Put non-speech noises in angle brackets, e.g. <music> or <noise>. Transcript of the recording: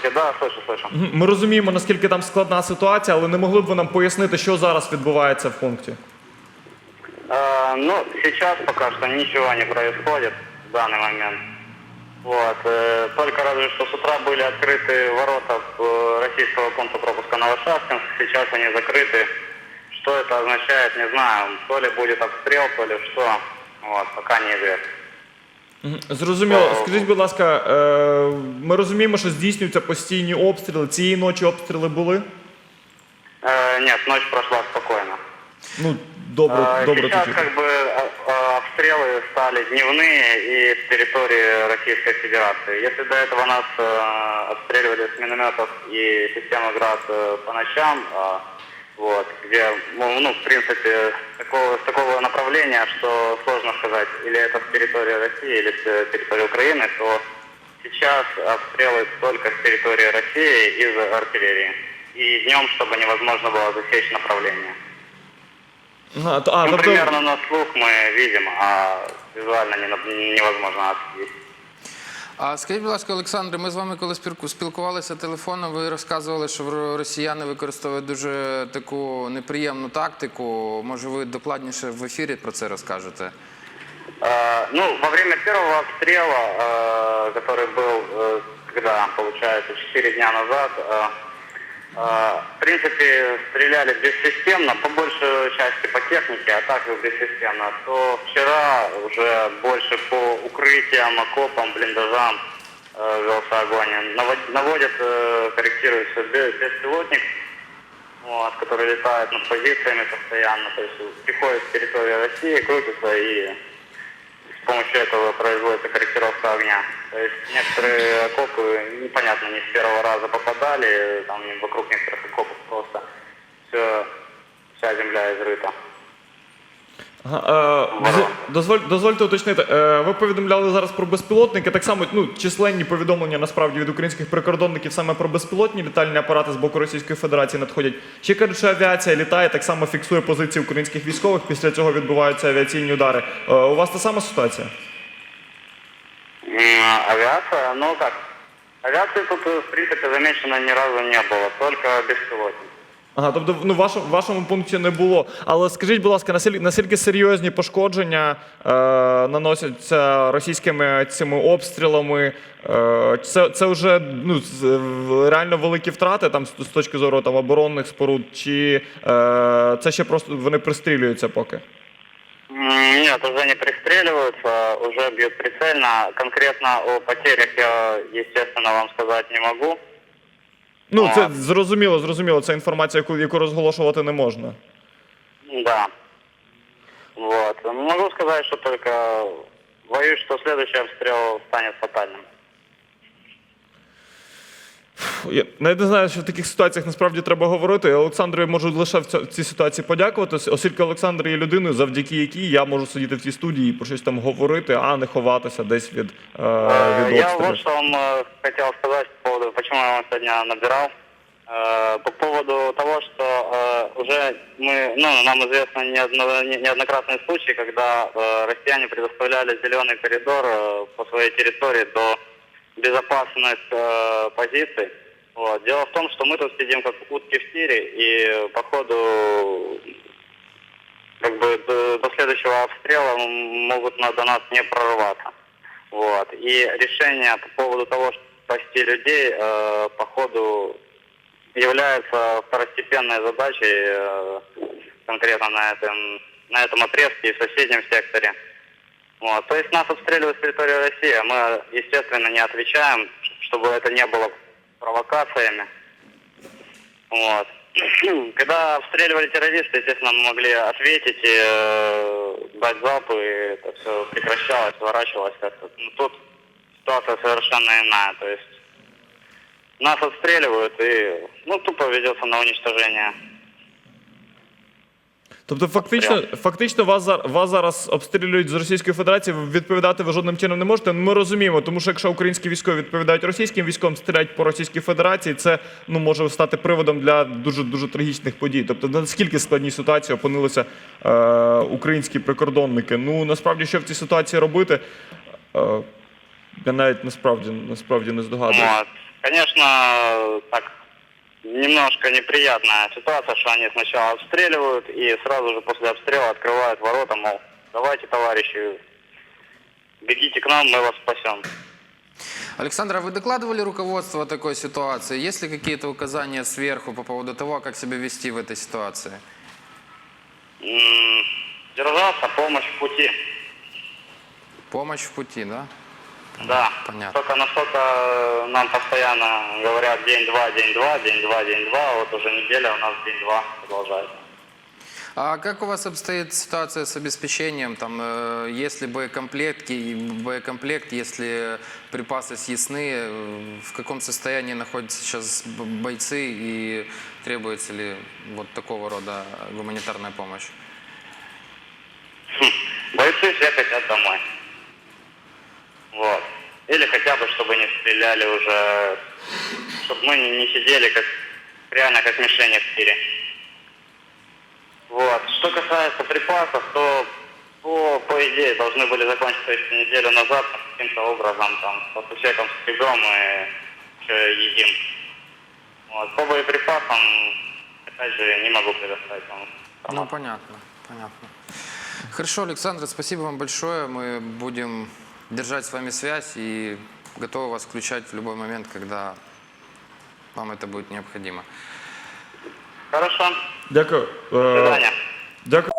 Здравствуйте, да, слышу, слышу. Мгм. Ми розуміємо, наскільки там складна ситуація, але не могли б ви нам пояснити, що зараз відбувається в пункті? Э, ну, сейчас пока что ничего не происходит в данный момент. Вот, э, только разве что с утра были открыты ворота э, российского пункта пропуска Новошахтинск, сейчас они закрыты. Что это означает, не знаю. То ли будет обстрел, то ли что. Вот, пока неизвестно. Мгм. Зрозуміло. Скажіть, будь ласка, е, ми розуміємо, що здійснюються постійні обстріли. Цієї ночі обстріли були? Э, нет, ночь прошла спокойно. Ну, добре, Э, добре Сейчас тоді. как бы э, э, обстрелы стали дневные и с территории Российской Федерации. Если до этого нас э, обстреливали с минометов и системы ГРАД э, по ночам, э, вот, где, ну, ну, в принципе, такого, с такого направления, что сложно сказать, или это с территории России, или с территории Украины, то сейчас обстрелы только с территории России из артиллерии. И днем, чтобы невозможно было засечь направление. Ага, то- а, Ну, тобто, примерно на слух мы видим, а визуально не, невозможно отследить. А скажіть, будь ласка, Олександре, ми з вами коли спілку- спілкувалися телефоном, ви розказували, що ро- росіяни використовують дуже таку неприємну тактику. Може, ви докладніше в ефірі про це розкажете? Э, ну, во время первого обстрела, э, который был, э, когда, получается, 4 дня назад, э, э, в принципе, стреляли бессистемно, по большей части по технике, а так и бессистемно, то вчера уже больше по укрытиям, окопам, блиндажам э, велся огонь. Навод- Наводят, э, корректируется бе- беспилотник, вот, который летает над позициями постоянно, то есть приходит с территории России, крутится и с помощью этого производится корректировка огня. То есть некоторые окопы, непонятно, не с первого раза попадали, там вокруг некоторых окопов просто все, вся земля изрыта. Е, дозволь, дозвольте уточнити. Е, ви повідомляли зараз про безпілотники. Так само ну, численні повідомлення насправді від українських прикордонників саме про безпілотні літальні апарати з боку Російської Федерації надходять. Ще кажуть, що авіація літає, так само фіксує позиції українських військових. Після цього відбуваються авіаційні удари. Е, у вас та сама ситуація? М, Авиация, ну как, авиации тут, в принципе, замечено ни разу не было, только беспилотник. Ага, тобто ну, в вашому, в вашому пункті не було. Але скажіть, будь ласка, наскільки, наскільки серйозні пошкодження е, наносяться російськими цими обстрілами? Е, це, це вже ну, реально великі втрати там, з, з точки зору там, оборонних споруд, чи е, це ще просто вони пристрілюються поки? М, Нет, уже не пристреливаются, уже бьют прицельно. Конкретно о потерях я, естественно, вам сказать не могу. Ну, це зрозуміло, зрозуміло. Це інформація, яку, яку розголошувати не можна. Да. Вот. Могу сказать, что только боюсь, что следующий обстрел станет фатальным. Я навіть не знаю, що в таких ситуаціях насправді треба говорити. Олександру я можу лише в цьо- в цій ситуації подякувати, ос- оскільки Олександр є людиною, завдяки якій я можу сидіти в цій студії і про щось там говорити, а не ховатися десь від, е, Э, від Я обстрілів. вот что вам э, хотел сказать по поводу, почему я вам сегодня набирал. Э, По поводу того, что э, уже мы, ну, нам известно неодно- не- неоднократные случаи, когда э, россияне предоставляли зеленый коридор э, по своей территории до безопасных э, позиций. Вот. Дело в том, что мы тут сидим как утки в тире, и по ходу как бы до, до следующего обстрела могут на, до нас не прорваться. Вот. И решение по поводу того, чтобы спасти людей, э, по ходу является второстепенной задачей э, конкретно на этом, на этом отрезке и в соседнем секторе. Вот. То есть нас обстреливают с территории России, а мы, естественно, не отвечаем, чтобы это не было провокациями. Вот. <clears throat> Когда обстреливали террористы, естественно, мы могли ответить и э, дать залпы, и это все прекращалось, сворачивалось как-то. Но тут ситуация совершенно иная. То есть нас отстреливают и ну, тупо ведется на уничтожение. Тобто, фактично, фактично вас, вас зараз обстрілюють з Російської Федерації, відповідати ви жодним чином не можете. Ми розуміємо, тому що якщо українські військові відповідають російським військовим, стріляють по Російській Федерації, це ну може стати приводом для дуже дуже трагічних подій. Тобто, наскільки складні ситуації опинилися е, українські прикордонники. Ну насправді, що в цій ситуації робити, е, я навіть насправді насправді не здогадуюся. Вот. конечно, так немножко неприятная ситуация, что они сначала обстреливают и сразу же после обстрела открывают ворота, мол, давайте, товарищи, бегите к нам, мы вас спасем. Александр, а вы докладывали руководство о такой ситуации? Есть ли какие-то указания сверху по поводу того, как себя вести в этой ситуации? Держаться, помощь в пути. Помощь в пути, да? Да. Понятно. Только насколько э, нам постоянно говорят день-два, день-два, день-два, день-два, вот уже неделя у нас день-два продолжается. А как у вас обстоит ситуация с обеспечением? Там, э, есть ли боекомплектки, и боекомплект, если припасы съестны, э, в каком состоянии находятся сейчас бойцы и требуется ли вот такого рода гуманитарная помощь? Бойцы все хотят домой. Вот. Или хотя бы, чтобы не стреляли уже, чтобы мы не, сидели как реально как мишени в тире. Вот. Что касается припасов, то по, по идее должны были закончиться еще неделю назад каким-то образом там по сусекам скребем и что едим. Вот. По боеприпасам, опять же, не могу предоставить вам. Ну, понятно, понятно. Хорошо, Александр, спасибо вам большое. Мы будем держать с вами связь и готовы вас включать в любой момент, когда вам это будет необходимо. Хорошо. Дякую. До свидания. Дякую.